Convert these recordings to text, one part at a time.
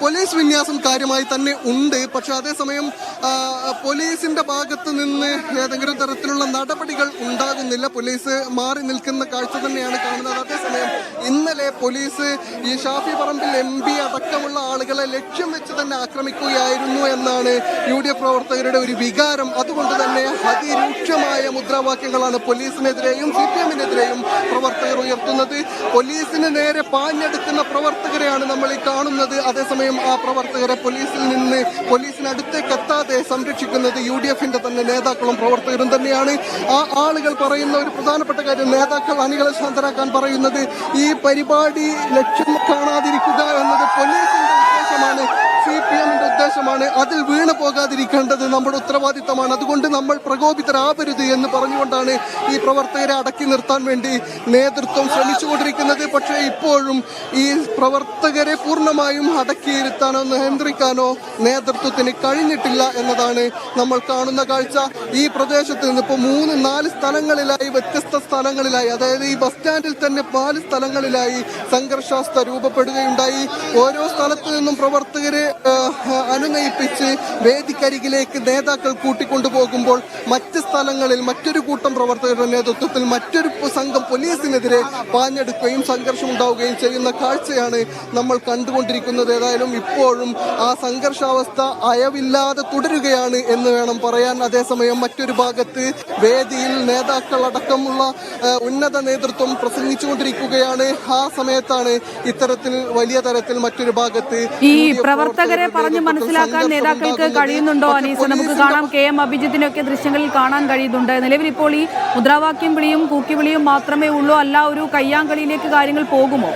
Police വിന്യാസം കാര്യമായി തന്നെ ഉണ്ട്. പക്ഷെ അതേസമയം പോലീസിന്റെ ഭാഗത്ത് നിന്ന് ഏതെങ്കിലും തരത്തിലുള്ള നടപടികൾ ഉണ്ടാകുന്നില്ല. പോലീസ് മാറി നിൽക്കുന്ന കാഴ്ച തന്നെയാണ് കാണുന്നത്. അതേസമയം ഇന്നലെ പോലീസ് ഈ ഷാഫി പറമ്പിൽ എം പി അടക്കമുള്ള ആളുകളെ ലക്ഷ്യം വെച്ച് തന്നെ ആക്രമിക്കുകയായിരുന്നു എന്നാണ് യു ഡി എഫ് പ്രവർത്തകരുടെ ഒരു വികാരം. അതുകൊണ്ട് തന്നെ അതിരൂക്ഷമായ മുദ്രാവാക്യങ്ങളാണ് പോലീസിനെതിരെയും സി പി എമ്മിനെതിരെയും പ്രവർത്തകർ ഉയർത്തുന്നത്. പോലീസിന് നേരെ പാഞ്ഞെടുക്കുന്ന പ്രവർത്തകരെയാണ് നമ്മൾ ഈ കാണുന്നത്. അതേസമയം ആ പ്രവർത്തകരെ പോലീസിൽ നിന്ന് പോലീസിനടുത്തേക്ക് എത്താതെ സംരക്ഷിക്കുന്നത് യു ഡി എഫിന്റെ തന്നെ നേതാക്കളും പ്രവർത്തകരും തന്നെയാണ്. ആ ആളുകൾ പറയുന്ന ഒരു പ്രധാനപ്പെട്ട കാര്യം നേതാക്കൾ അണികളെ ശാന്തരാക്കാൻ പറയുന്നത് ഈ പരിപാടി ലക്ഷ്യം കാണാതിരിക്കുക എന്നത് പോലീസിന്റെ ഉദ്ദേശമാണ് സി പി ഉദ്ദേശമാണ് അതിൽ വീണു പോകാതിരിക്കേണ്ടത് നമ്മുടെ ഉത്തരവാദിത്തമാണ്. അതുകൊണ്ട് നമ്മൾ പ്രകോപിതരാവരുത് എന്ന് പറഞ്ഞുകൊണ്ടാണ് ഈ പ്രവർത്തകരെ അടക്കി നിർത്താൻ വേണ്ടി നേതൃത്വം ശ്രമിച്ചുകൊണ്ടിരിക്കുന്നത്. പക്ഷേ ഇപ്പോഴും ഈ പ്രവർത്തകരെ പൂർണമായും അടക്കിയിരുത്താനോ നിയന്ത്രിക്കാനോ നേതൃത്വത്തിന് കഴിഞ്ഞിട്ടില്ല എന്നതാണ് നമ്മൾ കാണുന്ന കാഴ്ച. ഈ പ്രദേശത്ത് നിന്ന് ഇപ്പോൾ മൂന്ന് നാല് സ്ഥലങ്ങളിലായി വ്യത്യസ്ത സ്ഥലങ്ങളിലായി അതായത് ഈ ബസ് സ്റ്റാൻഡിൽ തന്നെ നാല് സ്ഥലങ്ങളിലായി സംഘർഷാവസ്ഥ രൂപപ്പെടുകയുണ്ടായി. ഓരോ സ്ഥലത്തു നിന്നും പ്രവർത്തകരെ ആ, അനുനയിപ്പിച്ച് വേദിക്കരികിലേക്ക് നേതാക്കൾ കൂട്ടിക്കൊണ്ടുപോകുമ്പോൾ മറ്റ് സ്ഥലങ്ങളിൽ മറ്റൊരു കൂട്ടം പ്രവർത്തകരുടെ നേതൃത്വത്തിൽ മറ്റൊരു സംഘം പോലീസിനെതിരെ പാഞ്ഞെടുക്കുകയും സംഘർഷം ഉണ്ടാവുകയും ചെയ്യുന്ന കാഴ്ചയാണ് നമ്മൾ കണ്ടുകൊണ്ടിരിക്കുന്നത്. ഏതായാലും ഇപ്പോഴും ആ സംഘർഷാവസ്ഥ അയവില്ലാതെ തുടരുകയാണ് എന്ന് വേണം പറയാൻ. അതേസമയം മറ്റൊരു ഭാഗത്ത് വേദിയിൽ നേതാക്കൾ അടക്കമുള്ള ഉന്നത നേതൃത്വം പ്രസംഗിച്ചുകൊണ്ടിരിക്കുകയാണ്. ആ സമയത്താണ് ഇത്തരത്തിൽ വലിയ തരത്തിൽ മറ്റൊരു ഭാഗത്ത് ഈ പ്രവർത്തകരെ പറഞ്ഞു പ്രവർത്തകർക്ക് മനസ്സിലാക്കാൻ നേതാക്കൾക്ക്. കഴിയുന്നുണ്ടോ അനീസ്? നമുക്ക് കാണാം കെ എം അഭിജിത്തിനൊക്കെ ദൃശ്യങ്ങളിൽ കാണാൻ കഴിയുന്നുണ്ട്. നിലവിൽ ഇപ്പോൾ ഈ മുദ്രാവാക്യം വിളിയും കൂക്കി വിളിയും മാത്രമേ ഉള്ളൂ. അല്ല ഒരു കയ്യാങ്കളിയിലേക്ക് കാര്യങ്ങൾ പോകുമോ?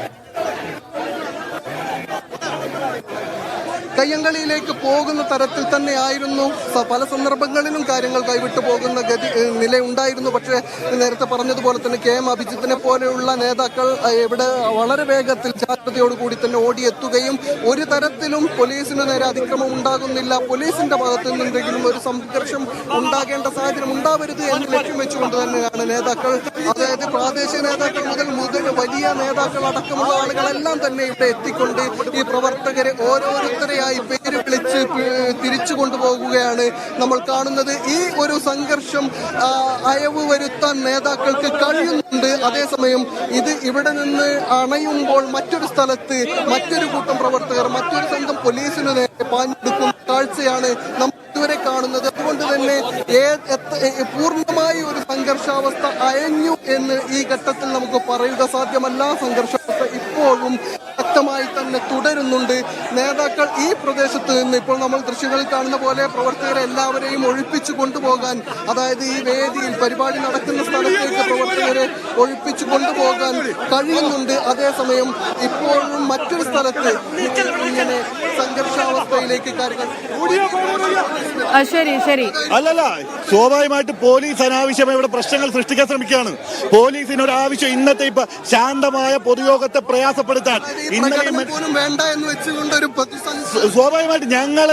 കയ്യങ്കളിയിലേക്ക് പോകുന്ന തരത്തിൽ തന്നെ ആയിരുന്നു പല സന്ദർഭങ്ങളിലും കാര്യങ്ങൾ കൈവിട്ടു പോകുന്ന ഗതി നിലയുണ്ടായിരുന്നു പക്ഷേ നേരത്തെ പറഞ്ഞതുപോലെ തന്നെ കെ എം അഭിജിത്തിനെ പോലെയുള്ള നേതാക്കൾ ഇവിടെ വളരെ വേഗത്തിൽ ജാഗ്രതയോടുകൂടി തന്നെ ഓടിയെത്തുകയും ഒരു തരത്തിലും പോലീസിന് നേരെ അതിക്രമം ഉണ്ടാകുന്നില്ല. പോലീസിന്റെ ഭാഗത്തു നിന്നെങ്കിലും ഒരു സംഘർഷം ഉണ്ടാകേണ്ട സാഹചര്യം ഉണ്ടാവരുത് എന്ന് ലക്ഷ്യം വെച്ചുകൊണ്ട് തന്നെയാണ് നേതാക്കൾ അതായത് പ്രാദേശിക നേതാക്കൾ മുതൽ മുതൽ വലിയ നേതാക്കൾ അടക്കമുള്ള ആളുകളെല്ലാം തന്നെ ഇവിടെ എത്തിക്കൊണ്ട് ഈ പ്രവർത്തകരെ ഓരോരുത്തരെയായി പേര് വിളിച്ച് തിരിച്ചു കൊണ്ടുപോകുകയാണ് നമ്മൾ കാണുന്നത്. ഈ ഒരു സംഘർഷം അയവ് വരുത്താൻ നേതാക്കൾക്ക് കഴിയുന്നുണ്ട്. അതേസമയം ഇത് ഇവിടെ നിന്ന് അണയുമ്പോൾ മറ്റൊരു സ്ഥലത്ത് മറ്റൊരു കൂട്ടം പ്രവർത്തകർ മറ്റൊരു സംഘം പോലീസിന് നേരെ പാഞ്ഞെടുക്കുന്ന കാഴ്ചയാണ് നമ്മൾ തന്നെ പൂർണമായി ഒരു സംഘർഷാവസ്ഥ അയഞ്ഞു എന്ന് ഈ ഘട്ടത്തിൽ നമുക്ക് പറയുക സാധ്യമല്ല. സംഘർഷാവസ്ഥ ഇപ്പോഴും ശക്തമായി തന്നെ തുടരുന്നുണ്ട്. നേതാക്കൾ ഈ പ്രദേശത്ത് നിന്ന് ഇപ്പോൾ നമ്മൾ ദൃശ്യങ്ങളിൽ കാണുന്ന പോലെ പ്രവർത്തകരെ എല്ലാവരെയും ഒഴിപ്പിച്ചു കൊണ്ടുപോകാൻ അതായത് ഈ വേദിയിൽ പരിപാടി നടക്കുന്ന സ്ഥലത്തേക്ക് പ്രവർത്തകരെ ഒഴിപ്പിച്ചു കൊണ്ടുപോകാൻ കഴിയുന്നുണ്ട്. അതേസമയം ഇപ്പോഴും മറ്റൊരു സ്ഥലത്ത് ഇങ്ങനെ സംഘർഷാവസ്ഥയിലേക്ക് കാര്യങ്ങൾ ശരി ശരി. അല്ലല്ല സ്വാഭാവികമായിട്ട് പോലീസ് അനാവശ്യമായി ഇവിടെ പ്രശ്നങ്ങൾ സൃഷ്ടിക്കാൻ ശ്രമിക്കുകയാണ്. പോലീസിന് ഒരു ആവശ്യം ഇന്നത്തെ ഇപ്പൊ ശാന്തമായ പൊതുയോഗത്തെ പ്രയാസപ്പെടുത്താൻ. പോലും വേണ്ട എന്ന് വെച്ചുകൊണ്ട് ഒരു പ്രതിസന്ധി സ്വാഭാവികമായിട്ട് ഞങ്ങൾ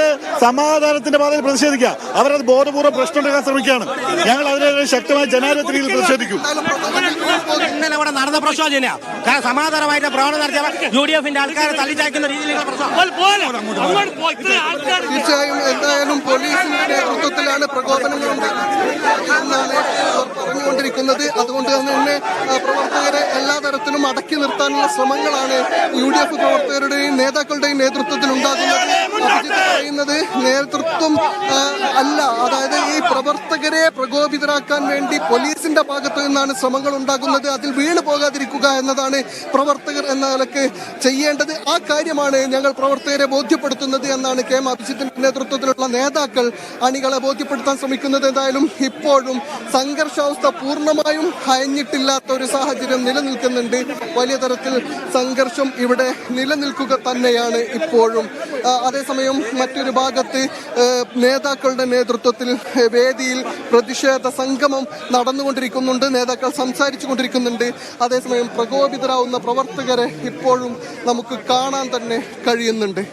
സമാധാനത്തിന്റെ പാതയിൽ പ്രതിഷേധിക്കുക. അവരത് ബോധപൂർവം പ്രശ്നം ഉണ്ടാക്കാൻ ശ്രമിക്കുകയാണ്. ഞങ്ങൾ അതിനെതിരെ ശക്തമായ ജനാധിപത്യ രീതിയിൽ പ്രതിഷേധിക്കും. ഇന്നലെ ഇവിടെ നടന്ന പ്രശ്നം സമാധാനമായിട്ട് പ്രവണത നടത്തിയ യു ഡി എഫിന്റെ ആൾക്കാരെ തള്ളിച്ചാക്കുന്ന രീതിയിലുള്ള തീർച്ചയായും എന്തായാലും പോലീസിന്റെ നേതൃത്വത്തിലാണ് പ്രകോപനങ്ങൾ എന്നാണ് പറഞ്ഞുകൊണ്ടിരിക്കുന്നത്. അതുകൊണ്ട് തന്നെ പ്രവർത്തകരെ എല്ലാ തരത്തിലും അടക്കി നിർത്താനുള്ള ശ്രമങ്ങളാണ് യു ഡി എഫ് പ്രവർത്തകരുടെയും നേതാക്കളുടെയും നേതൃത്വത്തിൽ ഉണ്ടാകുന്നത് പറയുന്നത് നേതൃത്വം അല്ല അതായത് പ്രവർത്തകരെ പ്രകോപിതരാക്കാൻ വേണ്ടി പോലീസിന്റെ ഭാഗത്തു നിന്നാണ് ശ്രമങ്ങൾ ഉണ്ടാകുന്നത്. അതിൽ വീണു പോകാതിരിക്കുക എന്നതാണ് പ്രവർത്തകർ എന്ന നിലയ്ക്ക് ചെയ്യേണ്ടത്. ആ കാര്യമാണ് ഞങ്ങൾ പ്രവർത്തകരെ ബോധ്യപ്പെടുത്തുന്നത് എന്നാണ് കെ എം അഭിജിത്തിന്റെ നേതൃത്വത്തിലുള്ള നേതാക്കൾ അണികളെ ബോധ്യപ്പെടുത്താൻ ശ്രമിക്കുന്നത്. എന്തായാലും ഇപ്പോഴും സംഘർഷാവസ്ഥ പൂർണമായും അയഞ്ഞിട്ടില്ലാത്ത ഒരു സാഹചര്യം നിലനിൽക്കുന്നുണ്ട്. വലിയ തരത്തിൽ സംഘർഷം ഇവിടെ നിലനിൽക്കുക തന്നെയാണ് ഇപ്പോഴും. അതേസമയം മറ്റൊരു ഭാഗത്ത് നേതാക്കളുടെ നേതൃത്വത്തിൽ ആ, വേദിയിൽ പ്രതിഷേധ സംഗമം നടന്നുകൊണ്ടിരിക്കുന്നുണ്ട്. നേതാക്കൾ സംസാരിച്ചു കൊണ്ടിരിക്കുന്നുണ്ട് അതേസമയം പ്രകോപിതരാവുന്ന പ്രവർത്തകരെ ഇപ്പോഴും നമുക്ക് കാണാൻ തന്നെ കഴിയുന്നുണ്ട്.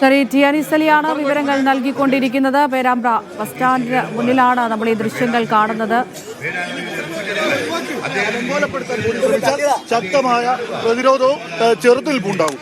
ശരി അനിസലിയാണ് വിവരങ്ങൾ നൽകിക്കൊണ്ടിരിക്കുന്നത്. പേരാമ്പ്ര ബസ് സ്റ്റാൻഡിന് മുന്നിലാണ് നമ്മൾ ഈ ദൃശ്യങ്ങൾ കാണുന്നത്. ശക്തമായ പ്രതിരോധവും ഏഹ്, ചെറുത്തുനിൽപ്പുണ്ടാവും.